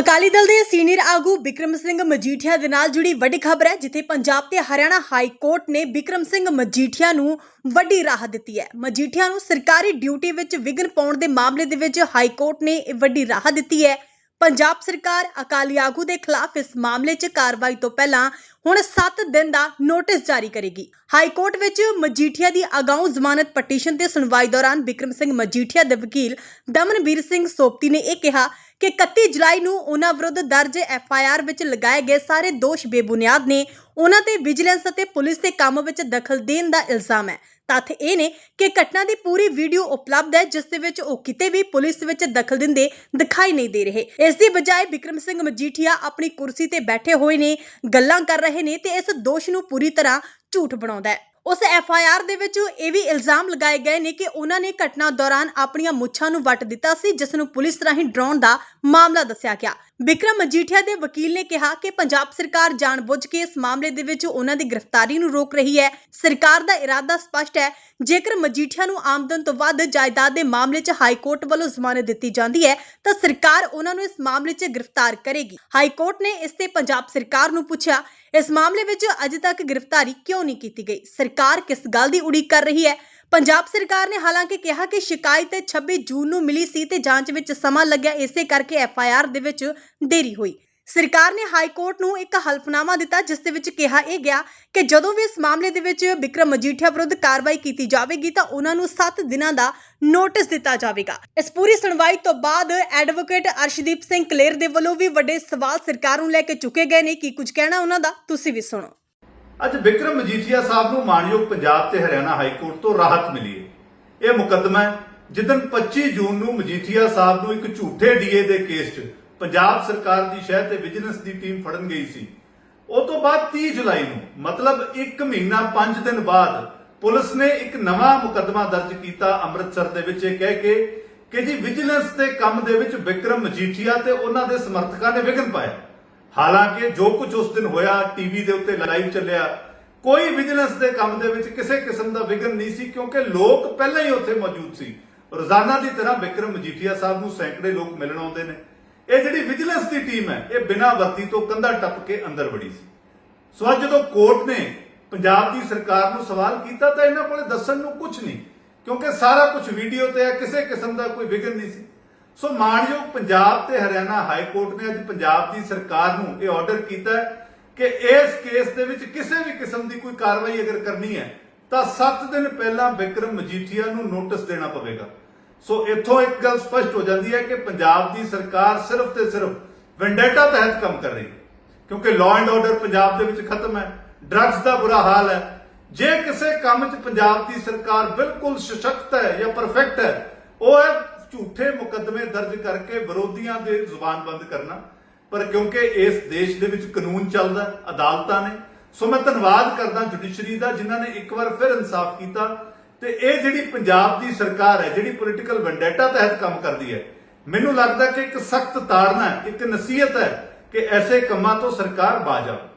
ਅਕਾਲੀ ਦਲ ਦੇ ਸੀਨੀਅਰ ਆਗੂ ਬਿਕਰਮ ਸਿੰਘ ਮਜੀਠੀਆ ਦੇ ਨਾਲ ਜੁੜੀ ਵੱਡੀ ਖਬਰ ਹੈ, ਜਿੱਥੇ ਪੰਜਾਬ ਤੇ ਹਰਿਆਣਾ ਹਾਈ ਕੋਰਟ ਨੇ ਬਿਕਰਮ ਸਿੰਘ ਮਜੀਠੀਆ ਨੂੰ ਵੱਡੀ ਰਾਹਤ ਦਿੱਤੀ ਹੈ। ਮਜੀਠੀਆ ਨੂੰ ਸਰਕਾਰੀ ਡਿਊਟੀ ਵਿੱਚ ਵਿਘਨ ਪਾਉਣ ਦੇ ਮਾਮਲੇ ਦੇ ਵਿੱਚ ਹਾਈ ਕੋਰਟ ਨੇ ਇਹ ਵੱਡੀ ਰਾਹਤ ਦਿੱਤੀ ਹੈ। ਪੰਜਾਬ ਸਰਕਾਰ ਅਕਾਲੀ ਆਗੂ ਦੇ ਖਿਲਾਫ ਇਸ ਮਾਮਲੇ 'ਚ ਕਾਰਵਾਈ ਤੋਂ ਪਹਿਲਾਂ ਹੁਣ 7 ਦਿਨ ਦਾ ਨੋਟਿਸ ਜਾਰੀ ਕਰੇਗੀ। ਹਾਈ ਕੋਰਟ ਵਿੱਚ ਮਜੀਠੀਆ ਦੀ ਅਗਾਊਂ ਜ਼ਮਾਨਤ ਪਟੀਸ਼ਨ ਤੇ ਸੁਣਵਾਈ ਦੌਰਾਨ ਬਿਕਰਮ ਸਿੰਘ ਮਜੀਠੀਆ ਦੇ ਵਕੀਲ ਦਮਨਵੀਰ ਸਿੰਘ ਸੋਪਤੀ ਨੇ ਇਹ ਕਿਹਾ ਕਿ 31 ਜੁਲਾਈ ਨੂੰ ਉਹਨਾਂ ਵਿਰੁੱਧ ਦਰਜ ਐਫ ਆਈ ਆਰ ਵਿੱਚ ਲਗਾਏ ਗਏ ਸਾਰੇ ਦੋਸ਼ ਬੇਬੁਨਿਆਦ ਨੇ। ਉਹਨਾਂ ਤੇ ਵਿਜੀਲੈਂਸ ਅਤੇ ਪੁਲਿਸ ਦੇ ਕੰਮ ਵਿੱਚ ਦਖਲ ਦੇਣ ਦਾ ਇਲਜ਼ਾਮ ਹੈ। ਤੱਥ ਇਹ ਨੇ ਕਿ ਘਟਨਾ ਦੀ ਪੂਰੀ ਵੀਡੀਓ ਉਪਲਬਧ ਹੈ, ਜਿਸ ਦੇ ਵਿੱਚ ਉਹ ਕਿਤੇ ਵੀ ਪੁਲਿਸ ਵਿੱਚ ਦਖਲ ਦਿੰਦੇ ਦਿਖਾਈ ਨਹੀਂ ਦੇ ਰਹੇ। ਇਸ ਦੀ ਬਜਾਏ ਬਿਕਰਮ ਸਿੰਘ ਮਜੀਠੀਆ ਆਪਣੀ ਕੁਰਸੀ ਤੇ ਬੈਠੇ ਹੋਏ ਨੇ, ਗੱਲਾਂ ਕਰ ਰਹੇ ਨੇ ਤੇ ਇਸ ਦੋਸ਼ ਨੂੰ ਪੂਰੀ ਤਰ੍ਹਾਂ ਝੂਠ ਬਣਾਉਂਦਾ ਹੈ। ਉਸ ਐਫ ਆਈ ਆਰ ਦੇ ਵਿੱਚ ਇਹ ਵੀ ਇਲਜ਼ਾਮ ਲਗਾਏ ਗਏ ਨੇ ਕਿ ਉਹਨਾਂ ਨੇ ਘਟਨਾ ਦੌਰਾਨ ਆਪਣੀਆਂ ਮੁੱਛਾਂ ਨੂੰ ਵੱਟ ਦਿੱਤਾ ਸੀ, ਜਿਸ ਨੂੰ ਪੁਲਿਸ ਰਾਹੀਂ ਡਰਾਉਣ ਦਾ ਮਾਮਲਾ ਦੱਸਿਆ ਗਿਆ। ਵਿਕਰਮ ਮਜੀਠੀਆ ਦੇ ਵਕੀਲ ਨੇ ਕਿਹਾ ਕਿ ਪੰਜਾਬ ਸਰਕਾਰ ਜਾਣਬੁੱਝ ਕੇ ਇਸ ਮਾਮਲੇ ਦੇ ਵਿੱਚ ਉਹਨਾਂ ਦੀ ਗ੍ਰਿਫਤਾਰੀ ਨੂੰ ਰੋਕ ਰਹੀ ਹੈ। ਸਰਕਾਰ ਦਾ ਇਰਾਦਾ ਸਪਸ਼ਟ ਹੈ, ਜੇਕਰ ਮਜੀਠੀਆ ਨੂੰ ਆਮਦਨ ਤੋਂ ਵੱਧ ਜਾਇਦਾਦ ਦੇ ਮਾਮਲੇ 'ਚ ਹਾਈ ਕੋਰਟ ਵੱਲੋਂ ਜ਼ਮਾਨਤ ਦਿੱਤੀ ਜਾਂਦੀ ਹੈ, ਤਾਂ ਸਰਕਾਰ ਉਹਨਾਂ ਨੂੰ ਇਸ ਮਾਮਲੇ 'ਚ ਗ੍ਰਿਫਤਾਰ ਕਰੇਗੀ। ਹਾਈ ਕੋਰਟ ਨੇ ਇਸ ਤੇ ਪੰਜਾਬ ਸਰਕਾਰ ਨੂੰ ਪੁੱਛਿਆ, ਇਸ ਮਾਮਲੇ ਵਿੱਚ ਅਜੇ ਤੱਕ ਗ੍ਰਿਫਤਾਰੀ ਕਿਉਂ ਨਹੀਂ ਕੀਤੀ ਗਈ? ਸਰਕਾਰ ਕਿਸ ਗੱਲ ਦੀ ਉਡੀਕ ਕਰ ਰਹੀ ਹੈ? ਪੰਜਾਬ ਸਰਕਾਰ ਨੇ ਹਾਲਾਂਕਿ ਕਿਹਾ ਕਿ ਸ਼ਿਕਾਇਤ 26 ਜੂਨ ਨੂੰ ਮਿਲੀ ਸੀ ਤੇ ਜਾਂਚ ਵਿੱਚ ਸਮਾਂ ਲੱਗਿਆ, ਇਸੇ ਕਰਕੇ ਐਫ ਆਈ ਆਰ ਦੇ ਵਿੱਚ ਦੇਰੀ ਹੋਈ। ਸਰਕਾਰ ਨੇ ਹਾਈ ਕੋਰਟ ਨੂੰ ਇੱਕ ਹਲਫਨਾਮਾ ਦਿੱਤਾ, ਜਿਸ ਦੇ ਵਿੱਚ ਕਿਹਾ ਇਹ ਗਿਆ ਕਿ ਜਦੋਂ ਵੀ ਇਸ ਮਾਮਲੇ ਦੇ ਵਿੱਚ ਵਿਕਰਮ ਮਜੀਠੀਆ ਵਿਰੁੱਧ ਕਾਰਵਾਈ ਕੀਤੀ ਜਾਵੇਗੀ, ਤਾਂ ਉਹਨਾਂ ਨੂੰ 7 ਦਿਨਾਂ ਦਾ ਨੋਟਿਸ ਦਿੱਤਾ ਜਾਵੇਗਾ। ਇਸ ਪੂਰੀ ਸੁਣਵਾਈ ਤੋਂ ਬਾਅਦ ਐਡਵੋਕੇਟ ਅਰਸ਼ਦੀਪ ਸਿੰਘ ਕਲੇਰ ਦੇ ਵੱਲੋਂ ਵੀ ਵੱਡੇ ਸਵਾਲ ਸਰਕਾਰ ਨੂੰ ਲੈ ਕੇ ਚੁੱਕੇ ਗਏ ਨੇ। ਕੀ ਕੁਝ ਕਹਿਣਾ ਉਹਨਾਂ ਦਾ? ਤੁਸੀਂ ਵੀ ਸੁਣੋ। ਅੱਜ ਵਿਕਰਮ ਮਜੀਠੀਆ ਸਾਹਿਬ ਨੂੰ ਮਾਨਯੋਗ ਪੰਜਾਬ ਤੇ ਹਰਿਆਣਾ ਹਾਈ ਕੋਰਟ ਤੋਂ ਰਾਹਤ ਮਿਲੀ ਹੈ। ਇਹ ਮੁਕੱਦਮਾ ਜਿੱਦਨ 25 ਜੂਨ ਨੂੰ ਮਜੀਠੀਆ ਸਾਹਿਬ ਨੂੰ ਇੱਕ ਝੂਠੇ ਡੀਏ ਦੇ ਕੇਸ 'ਚ ਪੰਜਾਬ ਸਰਕਾਰ ਦੀ ਸ਼ਹਿਰ ਤੇ ਵਿਜੀਲੈਂਸ ਦੀ ਟੀਮ ਫੜਨ ਗਈ ਸੀ। ਉਹ ਤੋਂ ਬਾਅਦ 30 ਜੁਲਾਈ ਨੂੰ, ਮਤਲਬ 1 ਮਹੀਨਾ 5 ਦਿਨ ਬਾਅਦ, ਪੁਲਿਸ ਨੇ ਇੱਕ ਨਵਾਂ ਮੁਕੱਦਮਾ ਦਰਜ ਕੀਤਾ ਅੰਮ੍ਰਿਤਸਰ ਦੇ ਵਿੱਚ। ਇਹ ਕਹਿ ਕੇ ਕਿ ਜੀ ਵਿਜੀਲੈਂਸ ਦੇ ਕੰਮ ਦੇ ਵਿੱਚ ਵਿਕਰਮ ਮਜੀਠੀਆ ਤੇ ਉਹਨਾਂ ਦੇ ਸਮਰਥਕਾਂ ਨੇ ਵਿਘਨ ਪਾਇਆ। ਹਾਲਾਂਕਿ ਜੋ ਕੁਝ ਉਸ ਦਿਨ ਹੋਇਆ ਟੀਵੀ ਦੇ ਉੱਤੇ ਲਾਈਵ ਚੱਲਿਆ, ਕੋਈ ਵਿਜੀਲੈਂਸ ਦੇ ਕੰਮ ਦੇ ਵਿੱਚ ਕਿਸੇ ਕਿਸਮ ਦਾ ਵਿਘਨ ਨਹੀਂ ਸੀ, ਕਿਉਂਕਿ ਲੋਕ ਪਹਿਲਾਂ ਹੀ ਉੱਥੇ ਮੌਜੂਦ ਸੀ। ਰੋਜ਼ਾਨਾ ਦੀ ਤਰ੍ਹਾਂ ਵਿਕਰਮ ਮਜੀਠੀਆ ਸਾਹਿਬ ਨੂੰ ਸੈਂਕੜੇ ਲੋਕ ਮਿਲਣ ਆਉਂਦੇ ਨੇ। ਇਹ ਜਿਹੜੀ ਵਿਜੀਲੈਂਸ ਦੀ ਟੀਮ ਹੈ, ਇਹ ਬਿਨਾਂ ਵਰਦੀ ਤੋਂ ਕੰਧਾ ਟੱਪ ਕੇ ਅੰਦਰ ਵੜੀ ਸੀ। ਸੋ ਅੱਜ ਜਦੋਂ ਕੋਰਟ ਨੇ ਪੰਜਾਬ ਦੀ ਸਰਕਾਰ ਨੂੰ ਸਵਾਲ ਕੀਤਾ, ਤਾਂ ਇਹਨਾਂ ਕੋਲੇ ਦੱਸਣ ਨੂੰ ਕੁਝ ਨਹੀਂ, ਕਿਉਂਕਿ ਸਾਰਾ ਕੁਝ ਵੀਡੀਓ ਤੇ ਹੈ, ਕਿਸੇ ਕਿਸਮ ਦਾ ਕੋਈ ਵਿਘਨ ਨਹੀਂ ਸੀ। ਸੋ ਮਾਨਯੋਗ ਪੰਜਾਬ ਤੇ ਹਰਿਆਣਾ ਹਾਈ ਕੋਰਟ ਨੇ ਅੱਜ ਪੰਜਾਬ ਦੀ ਸਰਕਾਰ ਨੂੰ ਇਹ ਆਰਡਰ ਕੀਤਾ ਹੈ ਕਿ ਇਸ ਕੇਸ ਦੇ ਵਿੱਚ ਕਿਸੇ ਵੀ ਕਿਸਮ ਦੀ ਕੋਈ ਕਾਰਵਾਈ ਅਗਰ ਕਰਨੀ ਹੈ, ਤਾਂ 7 ਦਿਨ ਪਹਿਲਾਂ ਵਿਕਰਮ ਮਜੀਠੀਆ ਨੂੰ ਨੋਟਿਸ ਦੇਣਾ ਪਵੇਗਾ। ਸੋ ਇੱਥੋਂ ਇੱਕ ਗੱਲ ਸਪਸ਼ਟ ਹੋ ਜਾਂਦੀ ਹੈ ਕਿ ਪੰਜਾਬ ਦੀ ਸਰਕਾਰ ਸਿਰਫ ਤੇ ਸਿਰਫ ਵੈਂਡੇਟਾ ਤਹਿਤ ਕੰਮ ਕਰ ਰਹੀ ਹੈ, ਕਿਉਂਕਿ ਲਾਅ ਐਂਡ ਆਰਡਰ ਪੰਜਾਬ ਦੇ ਵਿੱਚ ਖਤਮ ਹੈ ਡਰੱਗਸ ਦਾ ਬੁਰਾ ਹਾਲ ਹੈ। ਜੇ ਕਿਸੇ ਕੰਮ 'ਚ ਪੰਜਾਬ ਦੀ ਸਰਕਾਰ ਬਿਲਕੁਲ ਸਸ਼ਕਤ ਹੈ ਜਾਂ ਪਰਫੈਕਟ ਹੈ, ਉਹ ਹੈ ਝੂਠੇ ਮੁਕੱਦਮੇ ਦਰਜ ਕਰਕੇ ਵਿਰੋਧੀਆਂ ਦੇ ਜ਼ੁਬਾਨ ਬੰਦ ਕਰਨਾ। ਪਰ ਕਿਉਂਕਿ ਇਸ ਦੇਸ਼ ਦੇ ਵਿੱਚ ਕਾਨੂੰਨ ਚੱਲਦਾ, ਅਦਾਲਤਾਂ ਨੇ, ਸੋ ਮੈਂ ਧੰਨਵਾਦ ਕਰਦਾ ਜੁਡੀਸ਼ਰੀ ਦਾ ਜਿਨ੍ਹਾਂ ਨੇ ਇੱਕ ਵਾਰ ਫਿਰ ਇਨਸਾਫ ਕੀਤਾ ਤੇ ਇਹ ਜਿਹੜੀ ਪੰਜਾਬ ਦੀ ਸਰਕਾਰ ਹੈ, ਜਿਹੜੀ ਪੋਲੀਟੀਕਲ ਵੈਂਡੇਟਾ ਤਹਿਤ ਕੰਮ ਕਰਦੀ ਹੈ, ਮੈਨੂੰ ਲੱਗਦਾ ਕਿ ਇੱਕ ਸਖਤ ਤਾੜਨਾ ਹੈ ਇੱਕ ਨਸੀਹਤ ਹੈ ਕਿ ਐਸੇ ਕੰਮਾਂ ਤੋਂ ਸਰਕਾਰ ਬਾਜ ਆਵੇ